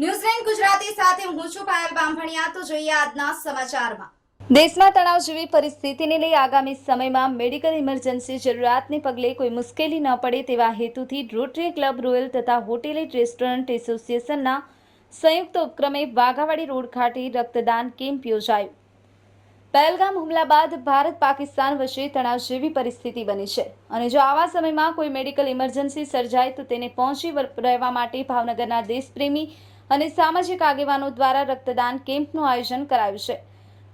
ન્યૂઝલેન્ડ ગુજરાતી સાથે હું છું પાયલ બામભણિયા. તો જોઈએ આજના સમાચારમાં. દેશમાં તણાવ જેવી પરિસ્થિતિને લઈ આગામી સમયમાં મેડિકલ ઇમરજન્સી જરૂરિયાતને પગલે કોઈ મુશ્કેલી ન પડે તેવા હેતુથી રોટરી ક્લબ રોયલ તથા હોટેલ એન્ડ રેસ્ટોરન્ટ એસોસિએશનના સંયુક્ત ઉપક્રમે વાઘાવાડી રોડ ખાતે રક્તદાન કેમ્પ યોજાયો. પહેલગામ હુમલા બાદ ભારત પાકિસ્તાન વચ્ચે તણાવ જેવી પરિસ્થિતિ બની છે. અને જો આવા સમયમાં કોઈ મેડિકલ ઇમરજન્સી સર્જાય તો તેને પહોંચી રહેવા માટે ભાવનગરના દેશપ્રેમી અને સામાજિક આગેવાનો દ્વારા રક્તદાન કેમ્પનું આયોજન કરાયું છે.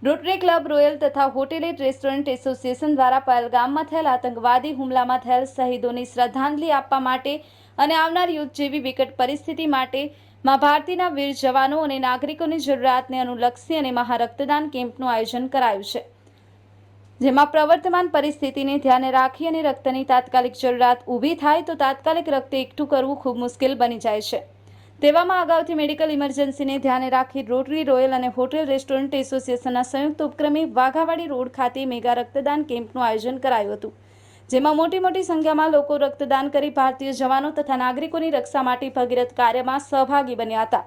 રોટરી ક્લબ રોયલ તથા હોટેલ એન્ડ રેસ્ટોરન્ટ એસોસિએશન દ્વારા પહેલગામમાં થયેલ આતંકવાદી હુમલામાં થયેલ શહીદોને શ્રદ્ધાંજલિ આપવા માટે અને આવનાર યુદ્ધ જેવી વિકટ પરિસ્થિતિ માટે મા ભારતીના વીર જવાનો અને નાગરિકોની જરૂરિયાતને અનુલક્ષી અને મહા રક્તદાન કેમ્પનું આયોજન કરાયું છે. જેમાં પ્રવર્તમાન પરિસ્થિતિને ધ્યાને રાખી અને રક્તની તાત્કાલિક જરૂરિયાત ઊભી થાય તો તાત્કાલિક રક્ત એકઠું કરવું ખૂબ મુશ્કેલ બની જાય છે. તેવામાં અગાઉથી મેડિકલ ઇમરજન્સીને ધ્યાને રાખી રોટરી રોયલ અને હોટેલ રેસ્ટોરન્ટ એસોસિએશનના સંયુક્ત ઉપક્રમે વાઘાવાડી રોડ ખાતે મેગા રક્તદાન કેમ્પનું આયોજન કરાયું હતું. જેમાં મોટી મોટી સંખ્યામાં લોકો રક્તદાન કરી ભારતીય જવાનો તથા નાગરિકોની રક્ષા માટે ભગીરથ કાર્યમાં સહભાગી બન્યા હતા.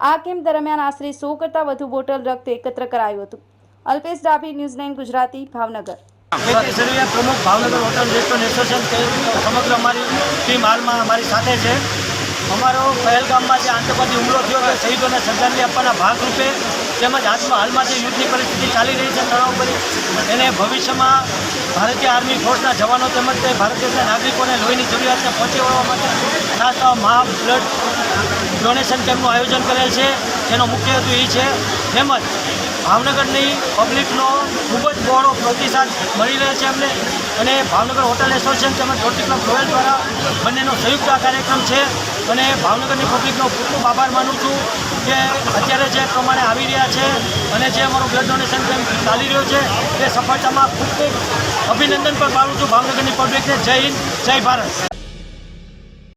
આ કેમ્પ દરમિયાન આશરે સો કરતાં વધુ બોટલ રક્ત એકત્ર કરાયું હતું. Alpesh Dabhi, news nine Gujarati, Bhavnagar. પ્રમુખ ભાવનગર હોટલ રેસ્ટોરન્ટ એસોસિએશન સમગ્ર અમારી ટીમ હાલમાં અમારી સાથે છે. અમારો પહેલગામમાં જે આતંકવાદી હુમલો થયો તે શહીદોને શ્રદ્ધાંજલિ આપવાના ભાગરૂપે તેમજ હાથમાં હાલમાં જે યુદ્ધની પરિસ્થિતિ ચાલી રહી છે તણાવ ભરી એને ભવિષ્યમાં ભારતીય આર્મી ફોર્સના જવાનો તેમજ તે ભારત દેશના નાગરિકોને લોહીની જરૂરિયાતને પહોંચી વળવા માટે ખાસ મહા બ્લડ ડોનેશન કેમ્પનું આયોજન કરેલ છે. જેનો મુખ્ય હેતુ એ છે, તેમજ ભાવનગરની પબ્લિકનો ખૂબ જ બહોળો પ્રતિસાદ મળી રહ્યો છે અમને. અને ભાવનગર હોટલ એસોસિએશન તેમજ રોટરી ક્લબ ગોયલ દ્વારા બંનેનો સંયુક્ત આ કાર્યક્રમ છે. અને ભાવનગરની પબ્લિકનો ખૂબ ખૂબ આભાર માનું છું કે અત્યારે જે પ્રમાણે આવી રહ્યા છે અને જે અમારું બ્લડ ડોનેશન કેમ્પ ચાલી રહ્યો છે, તે સફળતામાં ખૂબ ખૂબ અભિનંદન પણ માનું છું ભાવનગરની પબ્લિકને જય હિન્દ, જય ભારત.